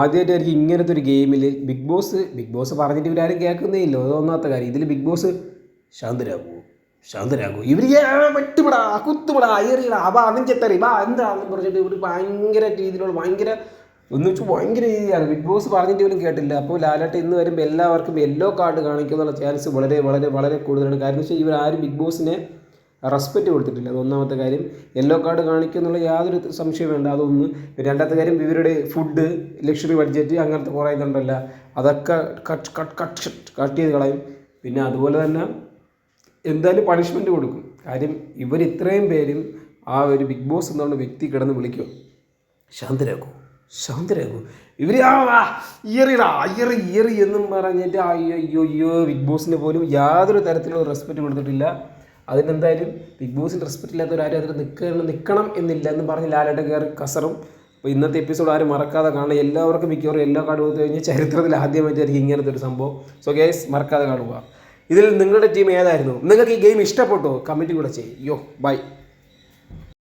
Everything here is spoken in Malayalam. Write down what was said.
ആദ്യമായിട്ടായിരിക്കും ഇങ്ങനത്തെ ഒരു ഗെയിമിൽ ബിഗ് ബോസ് ബിഗ് ബോസ് പറഞ്ഞിട്ട് ഇവരാരും കേൾക്കുന്നേ ഇല്ല കാര്യം. ഇതിൽ ബിഗ് ബോസ് ശാന്തരാകുമോ ശാന്തരാകുമോ ഇവർ വെട്ടുപടാ കുത്തുപടാ അയറിയടാ അതും ചെത്തറി വാ എന്താണെന്ന് പറഞ്ഞിട്ട് ഇവർ ഭയങ്കര രീതിയിലുള്ള ഭയങ്കര എന്ന് വെച്ചാൽ ഭയങ്കര രീതിയാണ്. ബിഗ് ബോസ് പറഞ്ഞിട്ട് ഇവരും കേട്ടില്ല. അപ്പോൾ ലാലാട്ട് ഇന്ന് വരുമ്പോൾ എല്ലാവർക്കും യെല്ലോ കാർഡ് കാണിക്കുന്നുള്ള ചാൻസ് വളരെ വളരെ വളരെ കൂടുതലാണ്. കാരണം വെച്ചാൽ ഇവർ ആരും ബിഗ് ബോസിനെ റെസ്പെക്റ്റ് കൊടുത്തിട്ടില്ല. അത് ഒന്നാമത്തെ കാര്യം. യെല്ലോ കാർഡ് കാണിക്കും എന്നുള്ള യാതൊരു സംശയം വേണ്ട. അതൊന്ന് രണ്ടാമത്തെ കാര്യം ഇവരുടെ ഫുഡ് ലക്ഷറി ബഡ്ജറ്റ് അങ്ങനത്തെ കുറേ ഇതുണ്ടല്ല. അതൊക്കെ കട്ട് കട്ട് കട്ട് കട്ട് ചെയ്ത് കളയും. പിന്നെ അതുപോലെ തന്നെ എന്തായാലും പണിഷ്മെന്റ് കൊടുക്കും. കാര്യം ഇവർ ഇത്രയും പേരും ആ ഒരു ബിഗ് ബോസ് എന്നുള്ള വ്യക്തി കിടന്ന് വിളിക്കും. ശാന്തരാക്കും ശാന്തരാക്കും ഇവർ ആ ഇയറിടാ ഇയറി ഇയറി എന്നും പറഞ്ഞിട്ട് അയ്യോ അയ്യോ അയ്യോ ബിഗ് ബോസിന് പോലും യാതൊരു തരത്തിലുള്ള റെസ്പെക്റ്റ് കൊടുത്തിട്ടില്ല. അതിനെന്തായാലും ബിഗ് ബോസിന് റെസ്പെക്റ്റ് ഇല്ലാത്തവരാരും അതിൽ നിൽക്കണം നിൽക്കണം എന്നില്ല എന്ന് പറഞ്ഞ് ലാലേട്ട കയറി കസറും. അപ്പോൾ ഇന്നത്തെ എപ്പിസോഡ് ആരും മറക്കാതെ കാണുക. എല്ലാവർക്കും മിക്കവാറും എല്ലാ കാർഡ് കൊടുത്തു കഴിഞ്ഞാൽ ചരിത്രത്തിൽ ആദ്യമായിട്ടായിരിക്കും ഇങ്ങനത്തെ ഒരു സംഭവം. സോ ഗേസ് മറക്കാതെ കാണുക. ഇതിൽ നിങ്ങളുടെ ടീം ഏതായിരുന്നു? നിങ്ങൾക്ക് ഈ ഗെയിം ഇഷ്ടപ്പെട്ടോ? കമന്റ് കൂടെ ചെയ്യും. യോ ബൈ